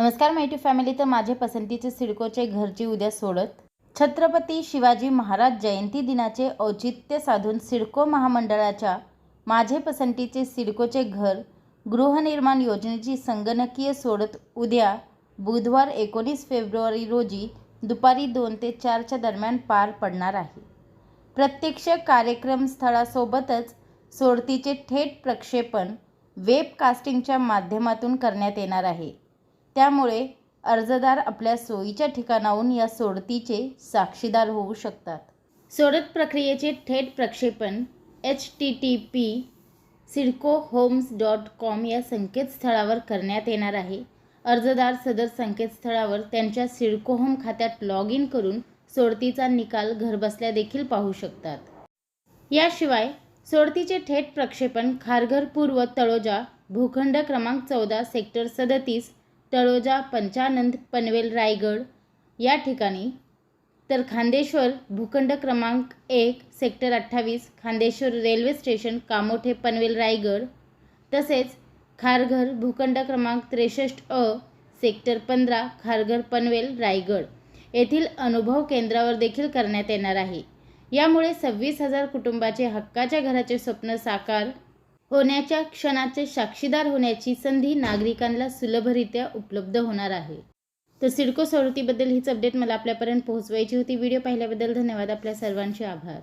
नमस्कार माहिती फॅमिली. तर माझे पसंतीचे सिडकोचे घरची उद्या सोडत. छत्रपती शिवाजी महाराज जयंती दिनाचे औचित्य साधून सिडको महामंडळाच्या माझे पसंतीचे सिडकोचे घर गृहनिर्माण योजनेची संगणकीय सोडत उद्या बुधवार एकोणीस फेब्रुवारी रोजी दुपारी दोन ते चारच्या दरम्यान पार पडणार आहे. प्रत्यक्ष कार्यक्रम स्थळासोबतच सोडतीचे थेट प्रक्षेपण वेबकास्टिंगच्या माध्यमातून करण्यात येणार आहे. त्यामुळे अर्जदार आपल्या सोयीच्या ठिकाणाहून या सोडतीचे साक्षीदार होऊ शकतात. सोडत प्रक्रियेचे थेट प्रक्षेपण H T T P CIDCO homes dot com या संकेतस्थळावर करण्यात येणार आहे. अर्जदार सदर संकेतस्थळावर त्यांच्या सिडको होम खात्यात लॉग इन करून सोडतीचा निकाल घरबसल्या देखील पाहू शकतात. याशिवाय सोडतीचे थेट प्रक्षेपण खारघर पूर्व तळोजा भूखंड क्रमांक चौदा सेक्टर सदतीस तळोजा पंचानंद पनवेल रायगड या ठिकाणी. तर खांदेश्वर भूखंड क्रमांक एक सेक्टर अठ्ठावीस खांदेश्वर रेल्वे स्टेशन कामोठे पनवेल रायगड. तसेच खारघर भूखंड क्रमांक त्रेसष्ट अ सेक्टर पंधरा खारघर पनवेल रायगड. येथील अनुभव केंद्रावर देखील करण्यात येणार आहे. यामुळे सव्वीस हजार कुटुंबाचे हक्काच्या घराचे स्वप्न साकार होण्याच्या क्षणाचे साक्षीदार होण्याची संधी नागरिकांना सुलभरित्या उपलब्ध होणार आहे. तर सिडको सवलतीबद्दल हीच अपडेट मला आपल्यापर्यंत पोहोचवायची होती. व्हिडिओ पाहिल्याबद्दल धन्यवाद. आपल्या सर्वांचे आभार.